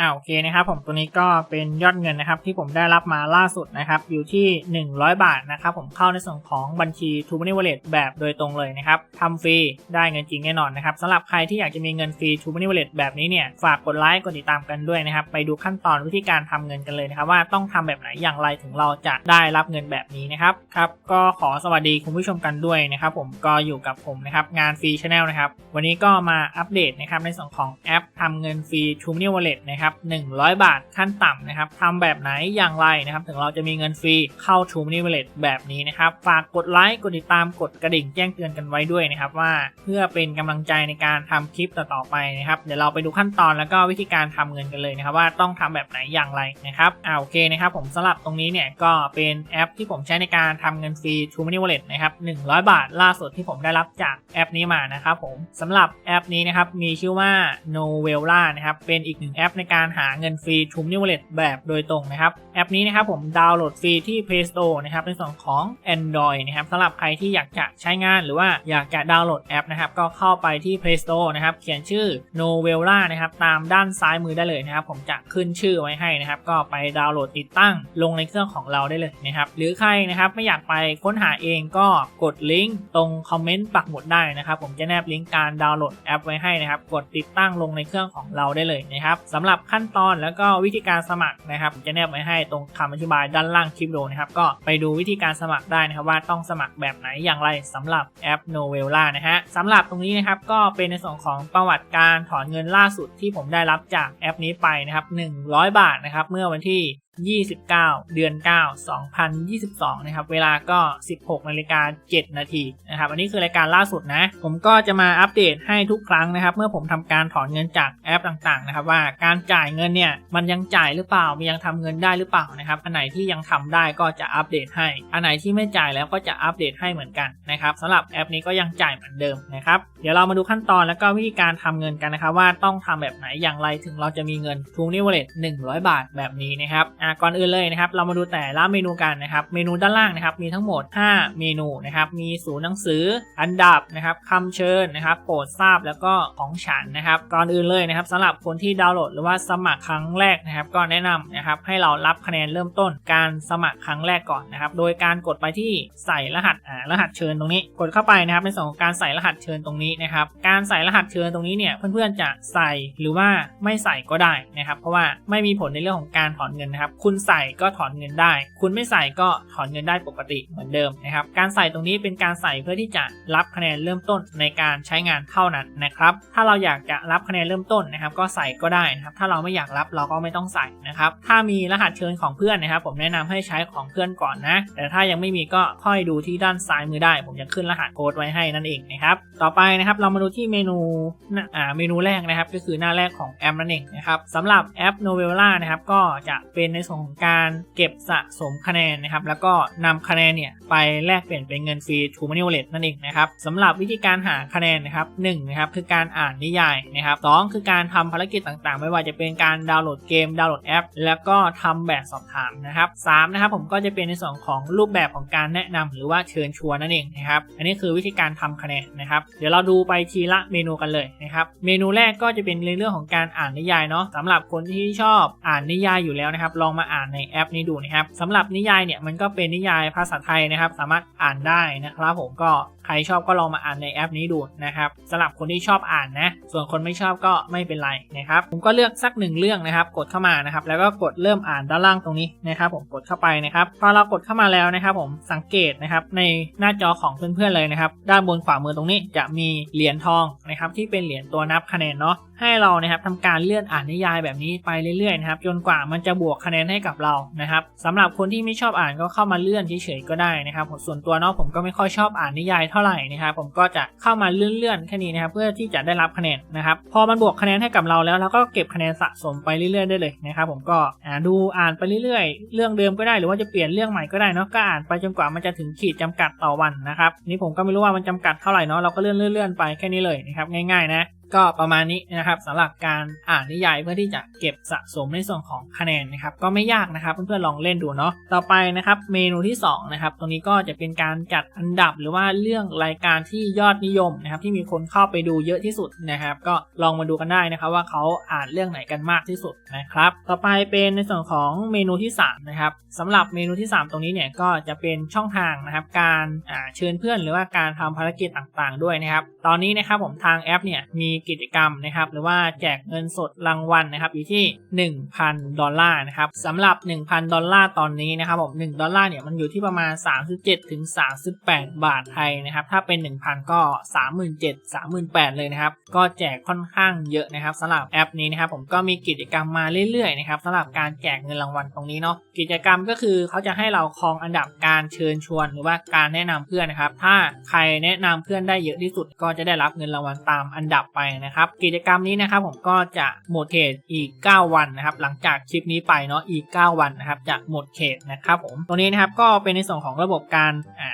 อ่าโอเคนะครับผมตัวนี้ก็เป็นยอดเงินนะครับที่ผมได้รับมาล่าสุดนะครับอยู่ที่ 100 บาทนะครับผมเข้าในส่วนของบัญชี t ู Money Wallet แบบโดยตรงเลยนะครับทำฟรีได้เงินจริงแน่นอนนะครับสำหรับใครที่อยากจะมีเงินฟรี t ู Money Wallet แบบนี้เนี่ยฝากกดไลค์กดติดตามกันด้วยนะครับไปดูขั้นตอนวิธีการทำเงินกันเลยนะครับว่าต้องทำแบบไหนอย่างไรถึงเราจะได้รับเงินแบบนี้นะครับครับก็ขอสวัสดีคุณผู้ชมกันด้วยนะครับผมก็อยู่กับผมนะครับงานฟรีชาแนลนะครับวันนี้ก็มาอัปเดตนะครับในส่วนของแอปทำเงินฟรี t ู Money Wallet นะครับ100 บาทขั้นต่ำนะครับทำแบบไหนอย่างไรนะครับ ถึงเราจะมีเงินฟรีเข้า t ู Money Wallet แบบนี้นะครับ ฝากกดไลค์ กดติดตาม กดกระดิ่งแจ้งเตือนกันไว้ด้วยนะครับว่าเพื่อเป็นกำลังใจในการทำคลิปต่อๆไปนะครับ เดี๋ยวเราไปดูขั้นตอนแล้วก็วิธีการทำเงินกันเลยนะครับ ว่าต้องทำแบบไหนอย่างไรนะครับอ่าโอเคนะครับผมสำหรับตรงนี้เนี่ยก็เป็นแอปที่ผมใช้ในการทำเงินฟรี t ู Money Wallet นะครับ100 บาทล่าสุดที่ผมได้รับจากแอปนี้มานะครับผมสำหรับแอปนี้นะครับมีชื่อว่า Novella นะครับเป็นอีกหนึ่งแอปในการการหาเงินฟรี t ู Money Wallet แบบโดยตรงนะครับ แอปนี้นะครับผมดาวน์โหลดฟรีที่ Play Store นะครับในส่วนของ Android นะครับสำหรับใครที่อยากจะใช้งานหรือว่าอยากจะดาวน์โหลดแอปนะครับก็เข้าไปที่ Play Store นะครับเขียนชื่อ Novella นะครับตามด้านซ้ายมือได้เลยนะครับผมจะขึ้นชื่อไว้ให้นะครับก็ไปดาวน์โหลดติดตั้งลงในเครื่องของเราได้เลยนะครับหรือใครนะครับไม่อยากไปค้นหาเองก็กดลิงก์ตรงคอมเมนต์ปักหมุดได้นะครับผมจะแนบลิงก์การดาวน์โหลดแอปไว้ให้นะครับกดติดตั้งลงในเครื่องของเราได้เลยนะครับสำหรับขั้นตอนแล้วก็วิธีการสมัครนะครับผมจะแนบไว้ให้ตรงคำอธิบายด้านล่างคลิปวิดีโอนะครับก็ไปดูวิธีการสมัครได้นะครับว่าต้องสมัครแบบไหนอย่างไรสำหรับแอป Novella นะฮะสำหรับตรงนี้นะครับก็เป็นในส่วนของประวัติการถอนเงินล่าสุดที่ผมได้รับจากแอปนี้ไปนะครับ100 บาทนะครับเมื่อวันที่ 29 เดือน 9 2022 นะครับ เวลาก็ 16นาฬิกา7นาทีนะครับ อันนี้คือรายการล่าสุดนะ ผมก็จะมาอัปเดตให้ทุกครั้งนะครับ เมื่อผมทำการถอนเงินจากแอปต่างๆ นะครับ ว่าการจ่ายเงินเนี่ยมันยังจ่ายหรือเปล่า มันยังทำเงินได้หรือเปล่านะครับ อันไหนที่ยังทำได้ก็จะอัปเดตให้ อันไหนที่ไม่จ่ายแล้วก็จะอัปเดตให้เหมือนกันนะครับสำหรับแอปนี้ก็ยังจ่ายเหมือนเดิมนะครับ เดี๋ยวเรามาดูขั้นตอนแล้วก็วิธีการทำเงินกันนะครับว่าต้องทำแบบไหนอย่างไรถึงเราจะมีเงินทูนิวเลต100บาทแบบนี้นะครับอ่าก่อนอื่นเลยนะครับเรามาดูแต่ละเมนูกันนะครับเมนูด้านล่างนะครับมีทั้งหมด 5 เมนูนะครับมีศูนย์หนังสือ อันดับนะครับคำเชิญนะครับโปรดทราบแล้วก็ของฉันนะครับก่อนอื่นเลยนะครับสำหรับคนที่ดาวน์โหลดหรือว่าสมัครครั้งแรกนะครับก็แนะนำนะครับให้เรารับคะแนนเริ่มต้นการสมัครครั้งแรกก่อนนะครับโดยการกดไปที่ใส่รหัสอ่ารหัสเชิญตรงนี้ กดเข้าไปนะครับในส่วนของการใส่รหัสเชิญตรงนี้นะครับ การใส่รหัสเชิญตรงนี้เนี่ยเพื่อนๆจะใส่หรือว่าไม่ใส่ก็ได้นะครับ เพราะว่าไม่มีผลในเรื่องของการถอนเงินนะครับ คุณใส่ก็ถอนเงินได้ คุณไม่ใส่ก็ถอนเงินได้ปกติเหมือนเดิมนะครับ การใส่ตรงนี้เป็นการใส่เพื่อที่จะรับคะแนนเริ่มต้นในการใช้งานเท่านั้นนะครับ ถ้าเราอยากจะรับคะแนนเริ่มต้นนะครับ ก็ใส่ก็ได้นะครับ ถ้าเราไม่อยากรับเราก็ไม่ต้องใส่นะครับ ถ้ามีรหัสเชิญของเพื่อนนะครับ ผมแนะนำให้ใช้ของเพื่อนก่อนนะ แต่ถ้ายังไม่มีก็ค่อยดูที่ด้านซ้ายมือได้ ผมจะขึ้นรหัสโค้ดไว้ให้นั่นเองนะครับ ต่อไปนะครับ เรามาดูที่เมนูอ่าเมนูแรกนะครับ ก็คือหน้าแรกของแอปนั่นเองนะครับสำหรับแอป Novella นะครับ ก็จะเป็นในส่วนของการเก็บสะสมคะแนนนะครับ แล้วก็นำคะแนนเนี่ยไปแลกเปลี่ยนเป็นเงินฟรี True Money Wallet นั่นเองนะครับสำหรับวิธีการหาคะแนนนะครับหนึ่งนะครับคือการอ่านนิยายนะครับสองคือการทำภารกิจต่างๆ ไม่ว่าจะเป็นการดาวน์โหลดเกมดาวน์โหลดแอป แล้วก็ทำแบบสอบถามนะครับสามนะครับผมก็จะเป็นในส่วนของรูปแบบของการแนะนำหรือว่าเชิญชวนนั่นเองนะครับอันนี้คือวิธีการทำคะแนนนะครับเดี๋ยวเราดููไปทีละเมนูกันเลยนะครับ เมนูแรกก็จะเป็นในเรื่องของการอ่านนิยายเนาะสำหรับคนที่ชอบอ่านนิยายอยู่แล้วนะครับ ลองมาอ่านในแอปนี้ดูนะครับสำหรับนิยายเนี่ยมันก็เป็นนิยายภาษาไทยนะครับ สามารถอ่านได้นะครับผมก็ รชอบก็ลองมาอ่านในแอปนี้ดูนะครับสำหรับคนที่ชอบอ่านนะ ส่วนคนไม่ชอบก็ไม่เป็นไรนะครับ ผมก็เลือกสักหนึ่งเรื่องนะครับ กดเข้ามานะครับ แล้วก็กดเริ่มอ่านด้านล่างตรงนี้นะครับ ผมกดเข้าไปนะครับ พอเรากดเข้ามาแล้วนะครับ ผมสังเกตนะครับในหน้าจอของเพื่อนๆเลยนะครับ ด้านบนขวามือตรงนี้จะมีเหรียญทองนะครับ ที่เป็นเหรียญตัวนับคะแนนเนาะ ให้เรานะครับทำการเลื่อนอ่านนิยายแบบนี้ไปเรื่อยๆนะครับจนกว่ามันจะบวกคะแนนให้กับเรานะครับสำหรับคนที่ไม่ชอบอ่านก็เข้ามาเลื่อนเฉยๆก็ได้นะครับส่วนตัวเนาะผมก็ไม่ค่อยชอบอ่านนิยายเท่าไหร่นะครับผมก็จะเข้ามาเลื่อนๆแค่นี้นะครับเพื่อที่จะได้รับคะแนนนะครับพอมันบวกคะแนนให้กับเราแล้วเราก็เก็บคะแนนสะสมไปเรื่อยๆได้เลยนะครับผมก็ดูอ่านไปเรื่อยๆ เรื่องเดิมก็ได้หรือว่าจะเปลี่ยนเรื่องใหม่ก็ได้เนาะก็อ่านไปจนกว่ามันจะถึงขีดจำกัดต่อวันนะครับนี่ผมก็ไม่รู้ว่ามันจำกัดเท่าไหร่เนาะเราก็เลื่อนๆไปแค่นี้เลยนะครับง่ายๆนะ ก็ประมาณนี้นะครับสำหรับการอ่านนิยายเพื่อที่จะเก็บสะสมในส่วนของคะแนนนะครับก็ไม่ยากนะครับเพื่อนๆลองเล่นดูเนาะต่อไปนะครับเมนูที่2นะครับตรงนี้ก็จะเป็นการจัดอันดับหรือว่าเรื่องรายการที่ยอดนิยมนะครับที่มีคนเข้าไปดูเยอะที่สุดนะครับ ก็ลองมาดูกันได้นะครับว่าเขาอ่านเรื่องไหนกันมากที่สุดนะครับต่อไปเป็นในส่วนของเมนูที่3นะครับสำหรับเมนูที่ 3 ตรงนี้เนี่ยก็จะเป็นช่องทางนะครับการเชิญเพื่อนหรือว่าการทำภารกิจต่างๆ ด้วยนะครับ ตอนนี้นะครับผมทางแอปเนี่ยมีกิจกรรมนะครับหรือว่าแจกเงินสดรางวัลนะครับอยู่ที่ 1,000 ดอลลาร์นะครับสำหรับ 1,000 ดอลลาร์ตอนนี้นะครับผม1ดอลลาร์เนี่ยมันอยู่ที่ประมาณ 37ถึง38 บาทไทยนะครับถ้าเป็น 1,000 ก็ 37 38 เลยนะครับก็แจกค่อนข้างเยอะนะครับสำหรับแอปนี้นะครับผมก็มีกิจกรรมมาเรื่อยๆนะครับสำหรับการแจกเงินรางวัลตรงนี้เนาะกิจกรรมก็คือเขาจะให้เราครองอันดับการเชิญชวน หรือว่าการแนะนำเพื่อนนะครับถ้าใครแนะนำเพื่อนได้เยอะที่สุดก็จะได้รับเงินรางวัลตามอันดับไปนะครับ กิจกรรมนี้นะครับผมก็จะหมดเขตอีก 9 วันนะครับ หลังจากคลิปนี้ไปเนาะอีก 9 วันนะครับจะหมดเขตนะครับผมตรงนี้นะครับก็เป็นในส่วนของระบบการ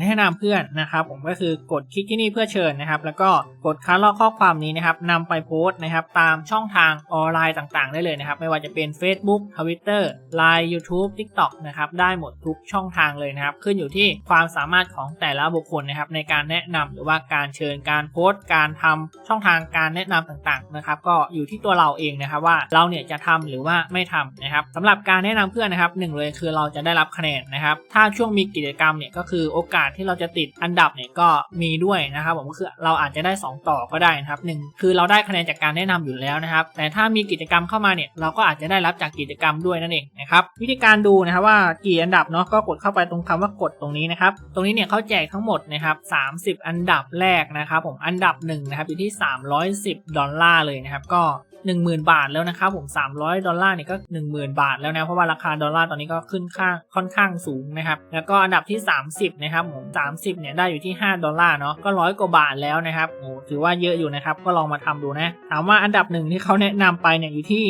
แนะนำเพื่อนนะครับ ผมก็คือกดคลิกที่นี่เพื่อเชิญนะครับ แล้วก็กดคัดลอกข้อความนี้นะครับนำไปโพสต์นะครับ ตามช่องทางออนไลน์ต่างๆ ได้เลยนะครับ ไม่ว่าจะเป็น Facebook Twitter Line YouTube TikTok นะครับได้หมดทุกช่องทางเลยนะครับ ขึ้นอยู่ที่ความสามารถของแต่ละบุคคลนะครับในการแนะนำหรือว่าการเชิญการโพสต์การทำช่องทางการแนะนำต่างๆนะครับก็อยู่ที่ตัวเราเองนะครับว่าเราเนี่ยจะทำหรือว่าไม่ทำนะครับสำหรับการแนะนำเพื่อนนะครับหนึ่งเลยคือเราจะได้รับคะแนนนะครับถ้าช่วงมีกิจกรรมเนี่ยก็คือโอกาสที่เราจะติดอันดับเนี่ยก็มีด้วยนะครับผมก็คือเราอาจจะได้ 2 ต่อก็ได้นะครับหนึ่งคือเราได้คะแนนจากการแนะนำอยู่แล้วนะครับ แต่ถ้ามีกิจกรรมเข้ามาเนี่ยเราก็อาจจะได้รับจากกิจกรรมด้วยนั่นเองนะครับวิธีการดูนะครับว่ากี่อันดับเนาะก็กดเข้าไปตรงคำว่ากดตรงนี้นะครับตรงนี้เนี่ยเขาแจกทั้งหมดนะครับ30 อันดับแรกนะครับผมอันดับ1นะครับอยู่ที่310 ดอลลาร์เลยนะครับ ก็ 10,000 บาทแล้วนะครับผม 300 ดอลลาร์เนี่ยก็ 10,000 บาทแล้วนะ เพราะว่าราคาดอลลาร์ตอนนี้ก็ขึ้นข้างค่อนข้างสูงนะครับ แล้วก็อันดับที่ 30 นะครับผม 30 เนี่ยได้อยู่ที่ 5 ดอลลาร์เนาะ ก็ร้อยกว่าบาทแล้วนะครับโอ้ถือว่าเยอะอยู่นะครับ ก็ลองมาทำดูนะ ถามว่าอันดับหนึ่งที่เขาแนะนำไปเนี่ยอยู่ที่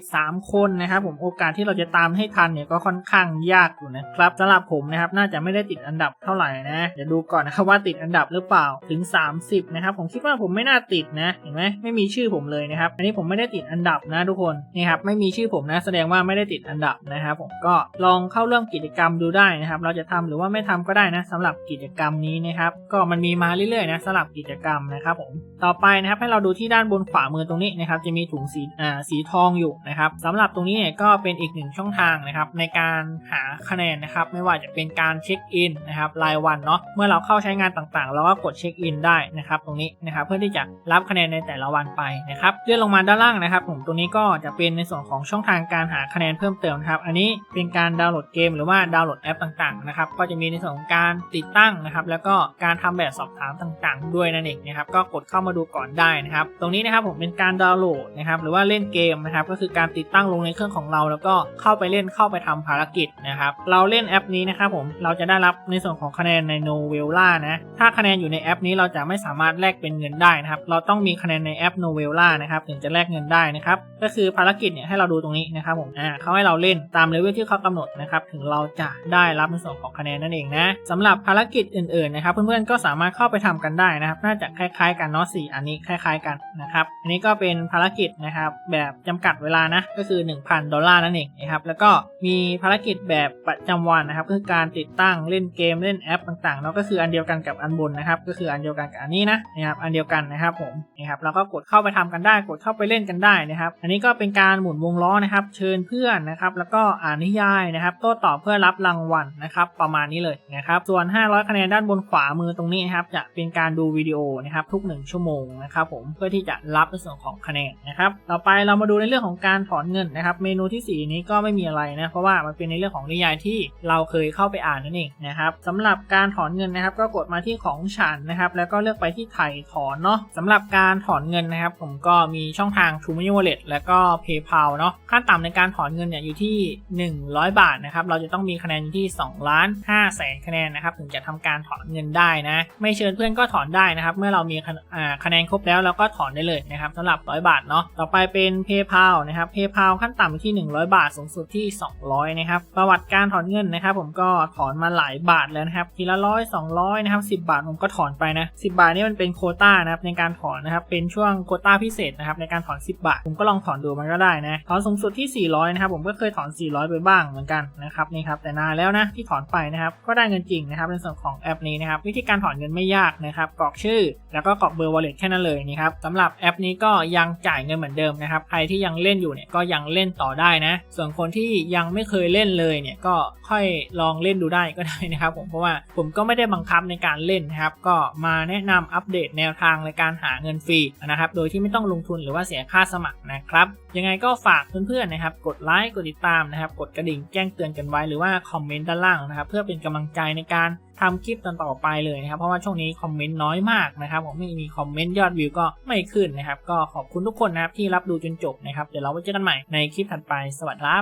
2,143 คนนะครับผมโอกาสที่เราจะตามให้ทันเนี่ยก็ค่อนข้างยากอยู่นะครับสำหรับผมนะครับน่าจะไม่ได้ติดอันดับเท่าไหร่นะเดี๋ยวดูก่อนนะครับว่าติดอันดับหรือเปล่าถึง 30 นะครับผมคิดว่าผมไม่น่าติดนะเห็นไหมไม่มีีชื่อผมเลยนะครับ อันนี้ผมไม่ได้ติดอันดับนะทุกคนนี่ครับไม่มีชื่อผมนะแสดงว่าไม่ได้ติดอันดับนะครับ ผมก็ลองเข้าร่วมกิจกรรมดูได้นะครับ เราจะทำหรือว่าไม่ทำก็ได้นะสำหรับกิจกรรมนี้นะครับ ก็มันมีมาเรื่อยๆนะสำหรับกิจกรรมนะครับผมต่อไปนะครับให้เราดูที่ด้านบนขวามือตรงนี้นะครับ จะมีถุงสีอ่าสีทองอยู่นะครับสำหรับตรงนี้เนี่ยก็เป็นอีกหนึ่งช่องทางนะครับ ในการหาคะแนนนะครับ ไม่ว่าจะเป็นการเช็คอินนะครับรายวันเนาะเมื่อเราเข้าใช้งานต่างๆ เราก็กดเช็คอินได้นะครับ ตรงนี้นะครับ เพื่อที่จะรับคะแนนในแต่ละวันไปนะครับเลื่อนลงมาด้านล่างนะครับ ผมตรงนี้ก็จะเป็นในส่วนของช่องทางการหาคะแนนเพิ่มเติมนะครับ อันนี้เป็นการดาวน์โหลดเกมหรือว่าดาวน์โหลดแอปต่างๆนะครับก็จะมีในส่วนของการติดตั้งนะครับ แล้วก็การทำแบบสอบถามต่างๆ ด้วยนั่นเองนะครับ ก็กดเข้ามาดูก่อนได้นะครับ ตรงนี้นะครับผมเป็นการดาวน์โหลดนะครับ หรือว่าเล่นเกมนะครับ ก็คือการติดตั้งลงในเครื่องของเรา แล้วก็เข้าไปเล่นเข้าไปทำภารกิจนะครับ เราเล่นแอปนี้นะครับผมเราจะได้รับในส่วนของคะแนนในโนเวลล่านะถ้าคะแนนอยู่ในแอปนี้เราจะไม่สามารถแลกเป็นเงินได้นะครับ เราต้องมีคะแนนในแอปโนเวลล่านะครับถึงจะแลกเงินได้นะครับก็คือภารกิจเนี่ยให้เราดูตรงนี้นะครับผมอ่าเขาให้เราเล่นตามเลเวลที่เขากำหนดนะครับถึงเราจะได้รับในส่วนของคะแนนนั่นเองนะสำหรับภารกิจอื่นๆนะครับเพื่อนๆก็สามารถเข้าไปทำกันได้นะครับน่าจะคล้ายๆกันเนาะสี่อันนี้คล้าย ๆกันนะครับอันนี้ก็เป็นภารกิจนะครับแบบจำกัดเวลานะก็คือ 1,000 ดอลลาร์นั่นเองนะครับแล้วก็มีภารกิจแบบประจำวันนะครับคือการติดตั้งเล่นเกมเล่นแอปต่างๆเนาะก็คืออันเดียวกันกับอันบนนะครับก็คืออันเดียวกันกับอันนี้นะนะครับอันเดียวกันนะครับผมนะครับเราก็กดเข้าไปทำกันได้กดเข้าไปเล่นกันได้นะครับ อันนี้ก็เป็นการหมุนวงล้อนะครับ เชิญเพื่อนนะครับแล้วก็อ่านนิยายนะครับโต้ตอบเพื่อรับรางวัลนะครับ ประมาณนี้เลยนะครับ ส่วน 500 คะแนนด้านบนขวามือตรงนี้นะครับจะเป็นการดูวิดีโอนะครับทุก 1 ชั่วโมงนะครับผมเพื่อที่จะรับในส่วนของคะแนนนะครับต่อไปเรามาดูในเรื่องของการถอนเงินนะครับ เมนูที่ 4 นี้ก็ไม่มีอะไรนะเพราะว่ามันเป็นในเรื่องของนิยายที่เราเคยเข้าไปอ่านนั่นเองนะครับสำหรับการถอนเงินนะครับ ก็กดมาที่ของฉันนะครับ แล้วก็เลือกไปที่ไถ่ถอนเนาะสำหรับการถอนเงินนะนะครับ ผมก็มีช่องทาง True Money Wallet และก็ PayPal เนาะขั้นต่ำในการถอนเงินเนี่ยอยู่ที่ 100 บาทนะครับ เราจะต้องมีคะแนนอยู่ที่2ล้าน5แสนคะแนนนะครับถึงจะทำการถอนเงินได้นะ ไม่เชิญเพื่อนก็ถอนได้นะครับ เมื่อเรามีคะแนนครบแล้วเราก็ถอนได้เลยนะครับสำหรับ 100 บาทเนาะต่อไปเป็น PayPal นะครับ PayPal ขั้นต่ำที่ 100 บาทสูงสุดที่ 200นะครับประวัติการถอนเงินนะครับ ผมก็ถอนมาหลายบาทแล้วนะครับทีละร้อย200นะครับ10บาทผมก็ถอนไปนะ10บาทนี่มันเป็นโคต้านะครับในการถอนนะครับเป็นช่วงโควต้าพิเศษนะครับในการถอน 10 บาท ผมก็ลองถอนดูมันก็ได้นะ ถอนสูงสุดที่ 400 นะครับ ผมก็เคยถอน 400 ไปบ้างเหมือนกันนะครับนี่ครับแต่นานแล้วนะที่ถอนไปนะครับก็ได้เงินจริงนะครับในส่วนของแอปนี้นะครับวิธีการถอนเงินไม่ยากนะครับกรอกชื่อ แล้วก็กรอกเบอร์ wallet แค่นั้นเลยนี่ครับสำหรับแอปนี้ก็ยังจ่ายเงินเหมือนเดิมนะครับใครที่ยังเล่นอยู่เนี่ยก็ยังเล่นต่อได้นะ ส่วนคนที่ยังไม่เคยเล่นเลยเนี่ยก็ค่อยลองเล่นดูได้ก็ได้นะครับผมเพราะว่าผมก็ไม่ได้บังคับในการเล่นนะครับก็มาแนะนำอัปเดตแนวทางในการหาเงินฟรีนะครับโดยที่ไม่ต้องลงทุนหรือว่าเสียค่าสมัครนะครับ ยังไงก็ฝากเพื่อนๆนะครับ กดไลค์กดติดตามนะครับ กดกระดิ่งแจ้งเตือนกันไว้หรือว่าคอมเมนต์ด้านล่างนะครับ เพื่อเป็นกำลังใจในการทำคลิปต่อๆไปเลยนะครับ เพราะว่าช่วงนี้คอมเมนต์น้อยมากนะครับผมไม่มีคอมเมนต์ยอดวิวก็ไม่ขึ้นนะครับ ก็ขอบคุณทุกคนนะครับที่รับดูจนจบนะครับเดี๋ยวเราไว้เจอกันใหม่ในคลิปถัดไปสวัสดีครับ